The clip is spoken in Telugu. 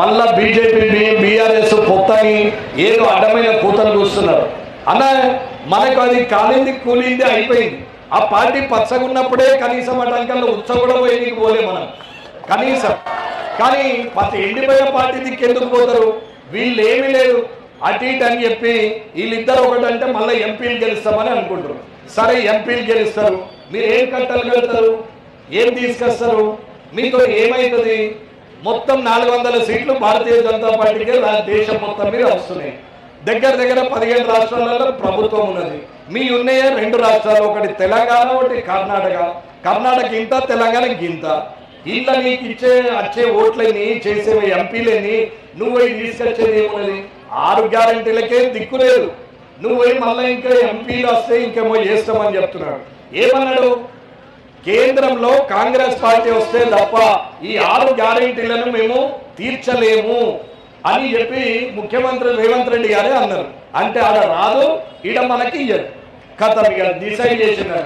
మళ్ళా బీజేపీ బీఆర్ఎస్ పొత్తని ఏదో అడమైన కూతలు చూస్తున్నారు. అన్న మనకు అది కాలింది కూలింది అయిపోయింది. ఆ పార్టీ పచ్చగా ఉన్నప్పుడే కనీసం అటంకల్లో ఉత్సవ కూడా పోలే మనం. కనీసం. కానీ పచ్చ ఎండిపోయిన పార్టీ దిక్కు ఎందుకు పోతారు? వీళ్ళు ఏమీ లేదు. అటు ఇటు అని చెప్పి వీళ్ళిద్దరు ఒకటంటే మళ్ళీ ఎంపీలు గెలుస్తామని అనుకుంటారు. సరే ఎంపీలు గెలుస్తారు. మీరు ఏం కట్టలు కడతారు? ఏం తీసుకొస్తారు? మీతో ఏమవుతుంది మొత్తం నాలుగు వందల సీట్లు భారతీయ జనతా పార్టీకి దేశం మొత్తం మీద వస్తున్నాయి. దగ్గర దగ్గర పదిహేను రాష్ట్రాలలో ప్రభుత్వం ఉన్నది. మీ ఉన్నాయే? రెండు రాష్ట్రాలు. ఒకటి తెలంగాణ ఒకటి కర్ణాటక. కర్ణాటక ఇంత తెలంగాణకి ఇంత ఇళ్ళ నీకు ఇచ్చే వచ్చే ఓట్లని చేసేవి ఎంపీలని నువ్వే తీసుకొచ్చేది ఏమున్నది? ఆరు గ్యారంటీలకే దిక్కు లేదు. నువ్వు మళ్ళీ ఇంకా ఎంపీలు వస్తే ఇంకేమో చేస్తామని చెప్తున్నాడు. ఏమన్నాడు? కేంద్రంలో కాంగ్రెస్ పార్టీ వస్తే తప్ప ఈ ఆరు గ్యారెంటీలను మేము తీర్చలేము అని చెప్పి ముఖ్యమంత్రి రేవంత్ రెడ్డి గారే అన్నారు. అంటే ఆడ రాదు ఈడ మనకి ఇయ్యదు కథ డిసైడ్ చేసింది